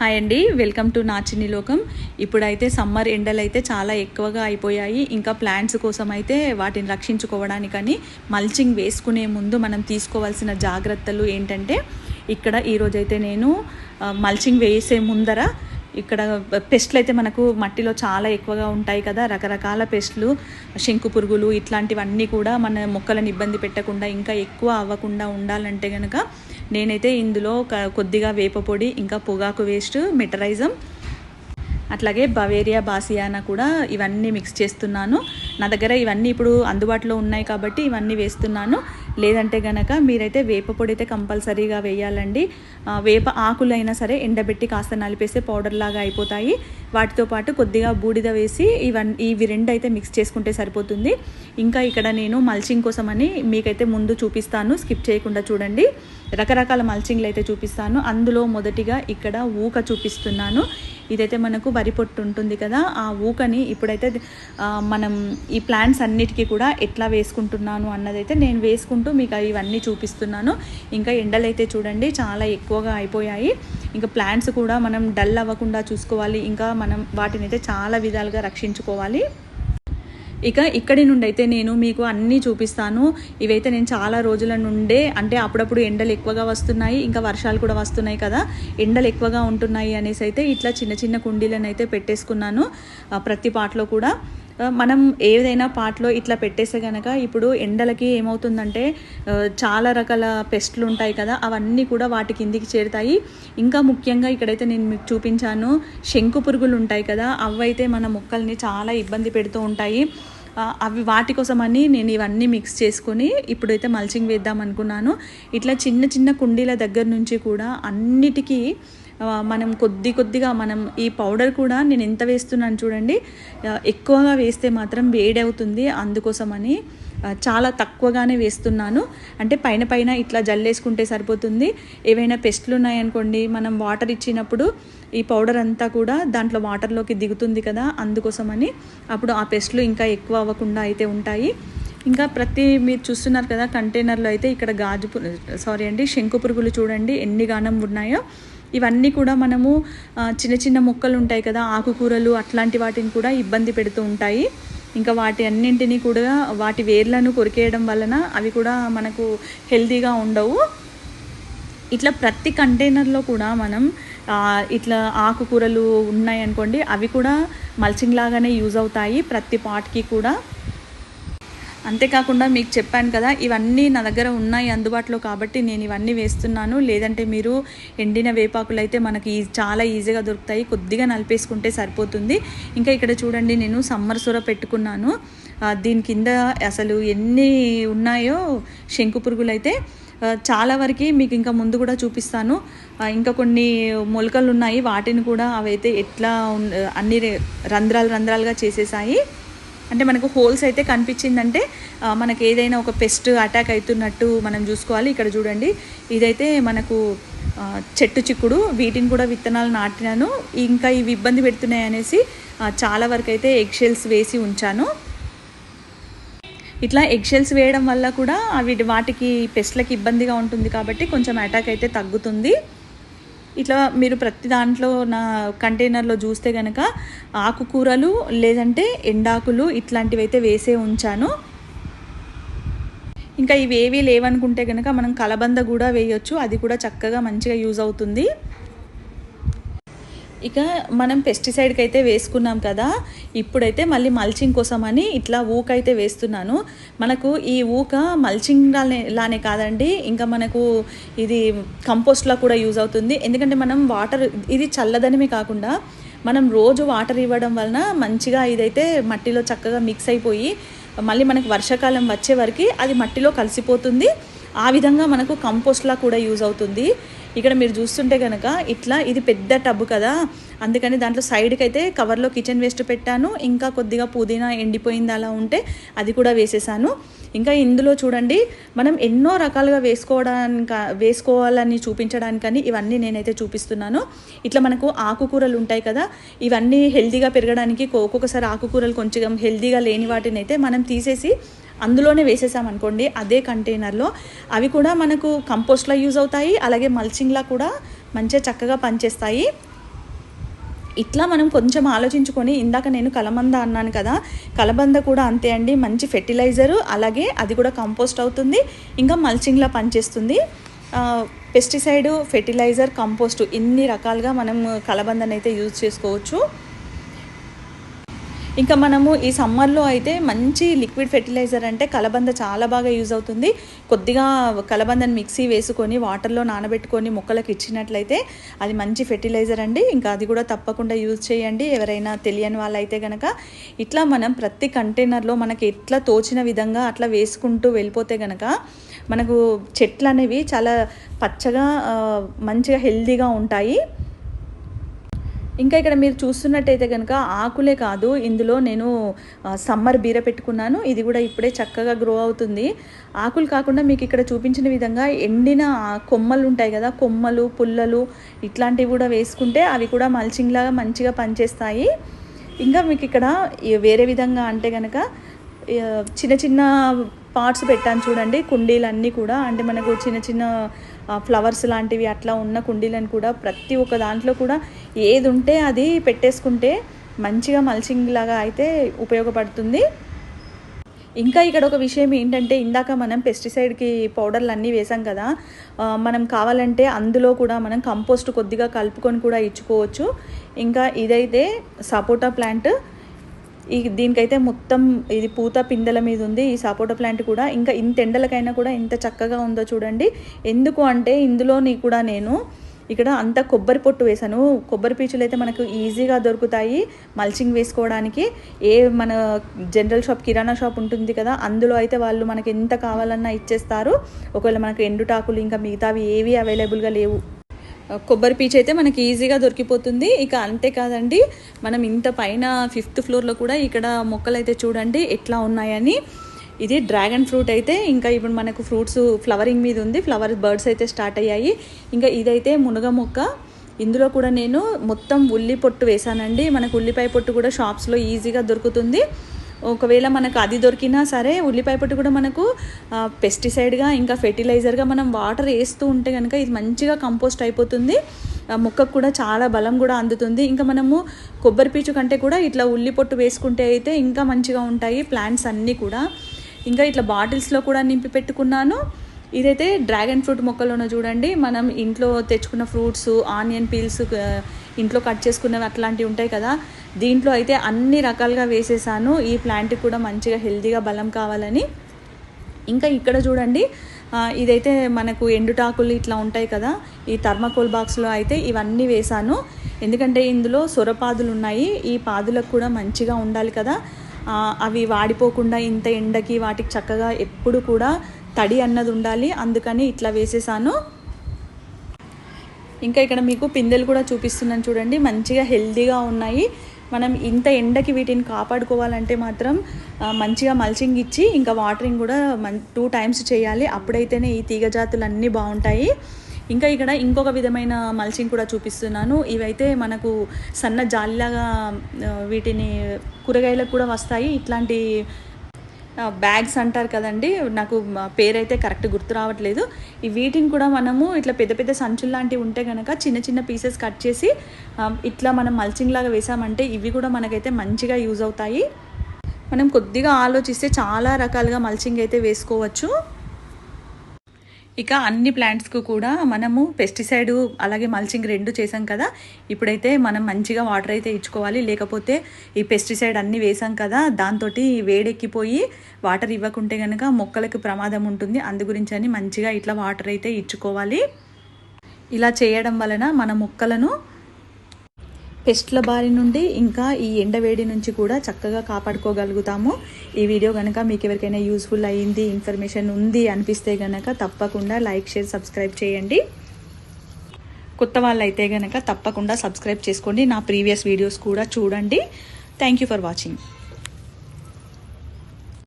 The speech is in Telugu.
హాయ్ అండి వెల్కమ్ టు నాచిని లోకం. ఇప్పుడైతే సమ్మర్ ఎండలు అయితే చాలా ఎక్కువగా అయిపోయాయి. ఇంకా ప్లాంట్స్ కోసం అయితే వాటిని రక్షించుకోవడానికని మల్చింగ్ వేసుకునే ముందు మనం తీసుకోవాల్సిన జాగ్రత్తలు ఏంటంటే ఇక్కడ ఈరోజైతే నేను మల్చింగ్ వేసే ముందర ఇక్కడ పెస్ట్లు అయితే మనకు మట్టిలో చాలా ఎక్కువగా ఉంటాయి కదా రకరకాల పెస్ట్లు శంకు పురుగులు ఇట్లాంటివన్నీ కూడా మన మొక్కలను ఇబ్బంది పెట్టకుండా ఇంకా ఎక్కువ అవ్వకుండా ఉండాలంటే కనుక నేనైతే ఇందులో క- కొద్దిగా వేప పొడి ఇంకా పొగాకు వేస్ట్ మెటరైజం అట్లాగే బవేరియా బాసియానా కూడా ఇవన్నీ మిక్స్ చేస్తున్నాను. నా దగ్గర ఇవన్నీ ఇప్పుడు అందుబాటులో ఉన్నాయి కాబట్టి ఇవన్నీ వేస్తున్నాను. లేదంటే గనక మీరైతే వేప పొడి అయితే కంపల్సరీగా వేయాలండి. వేప ఆకులైనా సరే ఎండబెట్టి కాస్త నలిపేస్తే పౌడర్ లాగా అయిపోతాయి. వాటితో పాటు కొద్దిగా బూడిద వేసి ఇవన్నీ ఇవి రెండు అయితే మిక్స్ చేసుకుంటే సరిపోతుంది. ఇంకా ఇక్కడ నేను మల్చింగ్ కోసమని మీకైతే ముందు చూపిస్తాను. స్కిప్ చేయకుండా చూడండి. రకరకాల మల్చింగ్లు అయితే చూపిస్తాను. అందులో మొదటిగా ఇక్కడ ఊక చూపిస్తున్నాను. ఇదైతే మనకు వరి పొట్టు ఉంటుంది కదా ఆ ఊకని ఇప్పుడైతే మనం ఈ ప్లాంట్స్ అన్నిటికీ కూడా ఎట్లా వేసుకుంటున్నాను అన్నదైతే నేను వేసుకుంటూ మీకు ఇవన్నీ చూపిస్తున్నాను. ఇంకా ఎండలైతే చూడండి చాలా ఎక్కువగా అయిపోయాయి. ఇంకా ప్లాంట్స్ కూడా మనం డల్ అవ్వకుండా చూసుకోవాలి. ఇంకా మనం వాటిని అయితే చాలా విధాలుగా రక్షించుకోవాలి. ఇక ఇక్కడి నుండి అయితే నేను మీకు అన్నీ చూపిస్తాను. ఇవైతే నేను చాలా రోజుల నుండే అంటే అప్పుడప్పుడు ఎండలు ఎక్కువగా వస్తున్నాయి ఇంకా వర్షాలు కూడా వస్తున్నాయి కదా. ఎండలు ఎక్కువగా ఉంటున్నాయి అనేసి అయితే ఇట్లా చిన్న చిన్న కుండీలను అయితే పెట్టేసుకున్నాను ప్రతి పాటలో కూడా. మనం ఏదైనా పాటలో ఇట్లా పెట్టేస్తే కనుక ఇప్పుడు ఎండలకి ఏమవుతుందంటే చాలా రకాల పెస్ట్లు ఉంటాయి కదా అవన్నీ కూడా వాటి కిందికి చేరుతాయి. ఇంకా ముఖ్యంగా ఇక్కడైతే నేను మీకు చూపించాను శంకు పురుగులు ఉంటాయి కదా అవైతే మన మొక్కల్ని చాలా ఇబ్బంది పెడుతూ ఉంటాయి. అవి వాటి కోసమని నేను ఇవన్నీ మిక్స్ చేసుకొని ఇప్పుడైతే మల్చింగ్ వేద్దాం అనుకున్నాను. ఇట్లా చిన్న చిన్న కుండీల దగ్గర నుంచి కూడా అన్నిటికీ మనం కొద్ది కొద్దిగా మనం ఈ పౌడర్ కూడా నేను ఎంత వేస్తున్నాను చూడండి. ఎక్కువగా వేస్తే మాత్రం వేడి అవుతుంది అందుకోసమని చాలా తక్కువగానే వేస్తున్నాను. అంటే పైన పైన ఇట్లా జల్లేసుకుంటే సరిపోతుంది. ఏవైనా పెస్ట్లు ఉన్నాయనుకోండి మనం వాటర్ ఇచ్చినప్పుడు ఈ పౌడర్ అంతా కూడా దాంట్లో వాటర్లోకి దిగుతుంది కదా అందుకోసమని అప్పుడు ఆ పెస్ట్లు ఇంకా ఎక్కువ అవ్వకుండా అయితే ఉంటాయి. ఇంకా ప్రతి మీరు చూస్తున్నారు కదా కంటైనర్లో అయితే ఇక్కడ గాజు సారీ అండి శంకు పురుగులు చూడండి ఎన్ని గానం ఉన్నాయో. ఇవన్నీ కూడా మనము చిన్న చిన్న మొక్కలు ఉంటాయి కదా ఆకుకూరలు అట్లాంటి వాటిని కూడా ఇబ్బంది పెడుతూ ఉంటాయి. ఇంకా వాటి అన్నింటినీ కూడా వాటి వేర్లను కొరికేయడం వలన అవి కూడా మనకు హెల్తీగా ఉండవు. ఇట్లా ప్రతి కంటైనర్లో కూడా మనం ఇట్లా ఆకుకూరలు ఉన్నాయి అనుకోండి అవి కూడా మల్చింగ్ లాగానే యూజ్ అవుతాయి ప్రతి పాట్కి కూడా. అంతేకాకుండా మీకు చెప్పాను కదా ఇవన్నీ నా దగ్గర ఉన్నాయి అందుబాటులో కాబట్టి నేను ఇవన్నీ వేస్తున్నాను. లేదంటే మీరు ఎండిన వేపాకులు అయితే మనకి చాలా ఈజీగా దొరుకుతాయి. కొద్దిగా నలిపేసుకుంటే సరిపోతుంది. ఇంకా ఇక్కడ చూడండి నేను సమ్మర్ సొర పెట్టుకున్నాను. దీని కింద అసలు ఎన్ని ఉన్నాయో శంకు పురుగులు అయితే చాలా వరకు మీకు ఇంకా ముందు కూడా చూపిస్తాను. ఇంకా కొన్ని మొలకలు ఉన్నాయి. వాటిని కూడా అవైతే ఎట్లా అన్ని రే- రంధ్రాలు రంధ్రాలుగా చేసేసాయి. అంటే మనకు హోల్స్ అయితే కనిపించిందంటే మనకు మనకి ఏదైనా ఒక పెస్ట్ అటాక్ అవుతున్నట్టు మనం చూసుకోవాలి. ఇక్కడ చూడండి ఇదైతే మనకు చెట్టు చిక్కుడు వీటిని కూడా విత్తనాలు నాటినాను. ఇంకా ఇవి ఇబ్బంది పెడుతున్నాయి అనేసి చాలా వరకు అయితే ఎగ్ షెల్స్ వేసి ఉంచాను. ఇట్లా ఎగ్షెల్స్ వేయడం వల్ల కూడా అవి వాటికి పెస్ట్లకి ఇబ్బందిగా ఉంటుంది కాబట్టి కొంచెం అటాక్ అయితే తగ్గుతుంది. ఇట్లా మీరు ప్రతి దాంట్లో నా కంటైనర్లో చూస్తే కనుక ఆకుకూరలు లేదంటే ఎండాకులు ఇట్లాంటివి అయితే వేసే ఉంచాను. ఇంకా ఇవి ఏవి లేవనుకుంటే కనుక మనం కలబంద కూడా వేయొచ్చు. అది కూడా చక్కగా మంచిగా యూజ్ అవుతుంది. ఇక మనం పెస్టిసైడ్కి అయితే వేసుకున్నాం కదా ఇప్పుడైతే మళ్ళీ మల్చింగ్ కోసం అని ఇట్లా ఊక అయితే వేస్తున్నాను. మనకు ఈ ఊక మల్చింగ్ లానే లానే కాదండి ఇంకా మనకు ఇది కంపోస్ట్లా కూడా యూజ్ అవుతుంది. ఎందుకంటే మనం వాటర్ ఇది చల్లదనమే కాకుండా మనం రోజు వాటర్ ఇవ్వడం వలన మంచిగా ఇదైతే మట్టిలో చక్కగా మిక్స్ అయిపోయి మళ్ళీ మనకు వర్షాకాలం వచ్చే వరకు అది మట్టిలో కలిసిపోతుంది. ఆ విధంగా మనకు కంపోస్ట్లా కూడా యూజ్ అవుతుంది. ఇక్కడ మీరు చూస్తుంటే కనుక ఇట్లా ఇది పెద్ద టబ్ కదా. అందుకని దాంట్లో సైడ్కి అయితే కవర్లో కిచెన్ వేస్ట్ పెట్టాను. ఇంకా కొద్దిగా పుదీనా ఎండిపోయింది అలా ఉంటే అది కూడా వేసేసాను. ఇంకా ఇందులో చూడండి మనం ఎన్నో రకాలుగా వేసుకోవడానికి వేసుకోవాలని చూపించడానికని ఇవన్నీ నేనైతే చూపిస్తున్నాను. ఇట్లా మనకు ఆకుకూరలు ఉంటాయి కదా ఇవన్నీ హెల్తీగా పెరగడానికి ఒక్కొక్కసారి ఆకుకూరలు కొంచెం హెల్తీగా లేని వాటిని అయితే మనం తీసేసి అందులోనే వేసేసామనుకోండి అదే కంటైనర్లో. అవి కూడా మనకు కంపోస్ట్లా యూజ్ అవుతాయి అలాగే మల్చింగ్లా కూడా మంచిగా చక్కగా పనిచేస్తాయి. ఇట్లా మనం కొంచెం ఆలోచించుకొని ఇందాక నేను కలబంద అన్నాను కదా కలబంద కూడా అంతే అండి మంచి ఫెర్టిలైజరు అలాగే అది కూడా కంపోస్ట్ అవుతుంది ఇంకా మల్చింగ్లా పనిచేస్తుంది. పెస్టిసైడ్ ఫెర్టిలైజర్ కంపోస్ట్ ఇన్ని రకాలుగా మనం కలబందనైతే యూజ్ చేసుకోవచ్చు. ఇంకా మనము ఈ సమ్మర్లో అయితే మంచి లిక్విడ్ ఫెర్టిలైజర్ అంటే కలబంద చాలా బాగా యూజ్ అవుతుంది. కొద్దిగా కలబందని మిక్సీ వేసుకొని వాటర్లో నానబెట్టుకొని మొక్కలకు ఇచ్చినట్లయితే అది మంచి ఫెర్టిలైజర్ అండి. ఇంకా అది కూడా తప్పకుండా యూజ్ చేయండి. ఎవరైనా తెలియని వాళ్ళైతే కనుక ఇట్లా మనం ప్రతి కంటైనర్లో మనకి ఎట్లా తోచిన విధంగా అట్లా వేసుకుంటూ వెళ్ళిపోతే కనుక మనకు చెట్లు అనేవి చాలా పచ్చగా మంచిగా హెల్దీగా ఉంటాయి. ఇంకా ఇక్కడ మీరు చూస్తున్నట్టయితే కనుక ఆకులే కాదు ఇందులో నేను సమ్మర్ బీర పెట్టుకున్నాను. ఇది కూడా ఇప్పుడే చక్కగా గ్రో అవుతుంది. ఆకులు కాకుండా మీకు ఇక్కడ చూపించిన విధంగా ఎండిన కొమ్మలు ఉంటాయి కదా కొమ్మలు పుల్లలు ఇట్లాంటివి కూడా వేసుకుంటే అవి కూడా మల్చింగ్ లాగా మంచిగా పనిచేస్తాయి. ఇంకా మీకు ఇక్కడ వేరే విధంగా అంటే కనుక చిన్న చిన్న పార్ట్స్ పెట్టాను చూడండి కుండీలన్నీ కూడా. అంటే మనకు చిన్న చిన్న ఫ్లవర్స్ లాంటివి అట్లా ఉన్న కుండీలను కూడా ప్రతి ఒక్క దాంట్లో కూడా ఏది ఉంటే అది పెట్టేసుకుంటే మంచిగా మల్చింగ్ లాగా అయితే ఉపయోగపడుతుంది. ఇంకా ఇక్కడ ఒక విషయం ఏంటంటే ఇందాక మనం పెస్టిసైడ్కి పౌడర్లు అన్నీ వేసాం కదా మనం కావాలంటే అందులో కూడా మనం కంపోస్ట్ కొద్దిగా కలుపుకొని కూడా ఇచ్చుకోవచ్చు. ఇంకా ఇదైతే సపోటా ప్లాంట్ ఈ దీనికైతే మొత్తం ఇది పూత పిందెల మీద ఉంది ఈ సపోటా ప్లాంట్ కూడా. ఇంకా ఇంత ఎండలకైనా కూడా ఇంత చక్కగా ఉందో చూడండి. ఎందుకు అంటే ఇందులోని కూడా నేను ఇక్కడ అంతా కొబ్బరి పొట్టు వేసాను కొబ్బరి పీచులు అయితే మనకు ఈజీగా దొరుకుతాయి మల్చింగ్ వేసుకోవడానికి. ఏ మన జనరల్ షాప్ కిరాణా షాప్ ఉంటుంది కదా అందులో అయితే వాళ్ళు మనకి ఎంత కావాలన్నా ఇచ్చేస్తారు. ఒకవేళ మనకు ఎండుటాకులు ఇంకా మిగతావి ఏవి అవైలబుల్గా లేవు. కొబ్బరి పీచ్ అయితే మనకి ఈజీగా దొరికిపోతుంది. ఇక అంతేకాదండి మనం ఇంత పైన ఫిఫ్త్ ఫ్లోర్లో కూడా ఇక్కడ మొక్కలు అయితే చూడండి ఎట్లా ఉన్నాయని. ఇది డ్రాగన్ ఫ్రూట్ అయితే ఇంకా ఇప్పుడు మనకు ఫ్రూట్స్ ఫ్లవరింగ్ మీద ఉంది. ఫ్లవర్ బర్డ్స్ అయితే స్టార్ట్ అయ్యాయి. ఇంకా ఇదైతే మునగ మొక్క. ఇందులో కూడా నేను మొత్తం ఉల్లి పొట్టు వేసానండి. మనకు ఉల్లిపాయ పొట్టు కూడా షాప్స్లో ఈజీగా దొరుకుతుంది. ఒకవేళ మనకు అది దొరికినా సరే ఉల్లిపాయ పొట్టు కూడా మనకు పెస్టిసైడ్గా ఇంకా ఫెర్టిలైజర్గా మనం వాటర్ వేస్తూ ఉంటే కనుక ఇది మంచిగా కంపోస్ట్ అయిపోతుంది. మొక్కకు కూడా చాలా బలం కూడా అందుతుంది. ఇంకా మనము కొబ్బరి పీచు కంటే కూడా ఇట్లా ఉల్లి పొట్టు వేసుకుంటే అయితే ఇంకా మంచిగా ఉంటాయి ప్లాంట్స్ అన్నీ కూడా. ఇంకా ఇట్లా బాటిల్స్లో కూడా నింపి పెట్టుకున్నాను. ఇదైతే డ్రాగన్ ఫ్రూట్ మొక్కలోనో చూడండి. మనం ఇంట్లో తెచ్చుకున్న ఫ్రూట్స్ ఆనియన్ పీల్స్ ఇంట్లో కట్ చేసుకున్నవి అట్లాంటివి ఉంటాయి కదా. దీంట్లో అయితే అన్ని రకాలుగా వేసేసాను. ఈ ప్లాంట్ కూడా మంచిగా హెల్తీగా బలం కావాలని. ఇంకా ఇక్కడ చూడండి ఇదైతే మనకు ఎండుటాకులు ఇట్లా ఉంటాయి కదా. ఈ థర్మాకోల్ బాక్స్లో అయితే ఇవన్నీ వేశాను ఎందుకంటే ఇందులో సొరపాదులు ఉన్నాయి. ఈ పాదులకు కూడా మంచిగా ఉండాలి కదా. అవి వాడిపోకుండా ఇంత ఎండకి వాటికి చక్కగా ఎప్పుడు కూడా తడి అన్నది ఉండాలి. అందుకని ఇట్లా వేసేసాను. ఇంకా ఇక్కడ మీకు పిందెలు కూడా చూపిస్తున్నాను చూడండి. మంచిగా హెల్తీగా ఉన్నాయి. మనం ఇంత ఎండకి వీటిని కాపాడుకోవాలంటే మాత్రం మంచిగా మల్చింగ్ ఇచ్చి ఇంకా వాటరింగ్ కూడా మన్ టూ టైమ్స్ చేయాలి. అప్పుడైతేనే ఈ తీగజాతులు అన్నీ బాగుంటాయి. ఇంకా ఇక్కడ ఇంకొక విధమైన మల్చింగ్ కూడా చూపిస్తున్నాను. ఇవైతే మనకు సన్న జాలిలాగా వీటిని కూరగాయలకు కూడా వస్తాయి. ఇట్లాంటి బ్యాగ్స్ అంటారు కదండి నాకు పేరైతే కరెక్ట్ గుర్తు రావట్లేదు. ఈ వీటిని కూడా మనము ఇట్లా పెద్ద పెద్ద సంచులు లాంటివి ఉంటే కనుక చిన్న చిన్న పీసెస్ కట్ చేసి ఇట్లా మనం మల్చింగ్ లాగా వేసామంటే ఇవి కూడా మనకైతే మంచిగా యూజ్ అవుతాయి. మనం కొద్దిగా ఆలోచిస్తే చాలా రకాలుగా మల్చింగ్ అయితే వేసుకోవచ్చు. ఇక అన్ని ప్లాంట్స్కు కూడా మనము పెస్టిసైడ్ అలాగే మల్చింగ్ రెండు చేసాం కదా. ఇప్పుడైతే మనం మంచిగా వాటర్ అయితే ఇచ్చుకోవాలి. లేకపోతే ఈ పెస్టిసైడ్ అన్నీ వేసాం కదా దాంతో వేడెక్కిపోయి వాటర్ ఇవ్వకుంటే కనుక మొక్కలకు ప్రమాదం ఉంటుంది. అందు గురించి అని మంచిగా ఇట్లా వాటర్ అయితే ఇచ్చుకోవాలి. ఇలా చేయడం వలన మన మొక్కలను పెస్ట్ల బారి నుండి ఇంకా ఈ ఎండవేడి నుంచి కూడా చక్కగా కాపాడుకోగలుగుతాము. ఈ వీడియో కనుక మీకు ఎవరికైనా యూస్ఫుల్ అయ్యింది ఇన్ఫర్మేషన్ ఉంది అనిపిస్తే కనుక తప్పకుండా లైక్ షేర్ సబ్స్క్రైబ్ చేయండి. కొత్త వాళ్ళైతే కనుక తప్పకుండా సబ్స్క్రైబ్ చేసుకోండి. నా ప్రీవియస్ వీడియోస్ కూడా చూడండి. Thank you for watching